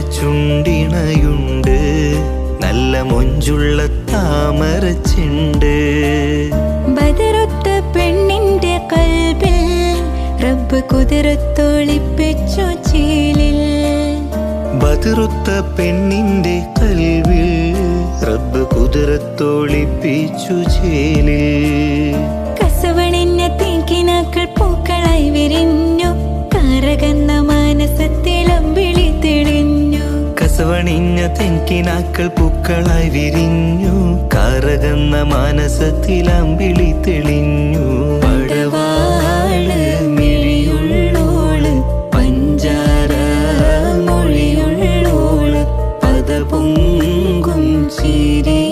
ചുണ്ടിണയുണ്ട്. നല്ല മൊഞ്ചുള്ള താമര ചിണ്ട്. ബദറൊത്ത പെണ്ണിന്റെ കൽബിൽ റബ്ബ് കുതിരത്തൊളിപ്പിച്ചു ചീലിൽ. ബദറുത്ത പെണ്ണിന്റെ കൽവിൽ റബ്ബ് കുതിരത്തൊളിപ്പിച്ചു ചീലിൽ. കണിഞ്ഞ തെങ്കിനാക്കൾ പൂക്കളായി വിരിഞ്ഞു. കറകുന്ന മാനസത്തിൽ അമ്പിളി തെളിഞ്ഞു. പടവാൾ മിഴിയുള്ളോൾ പഞ്ചാര മൊഴിയുള്ളോൾ പദ പൊങ്കും ചിരി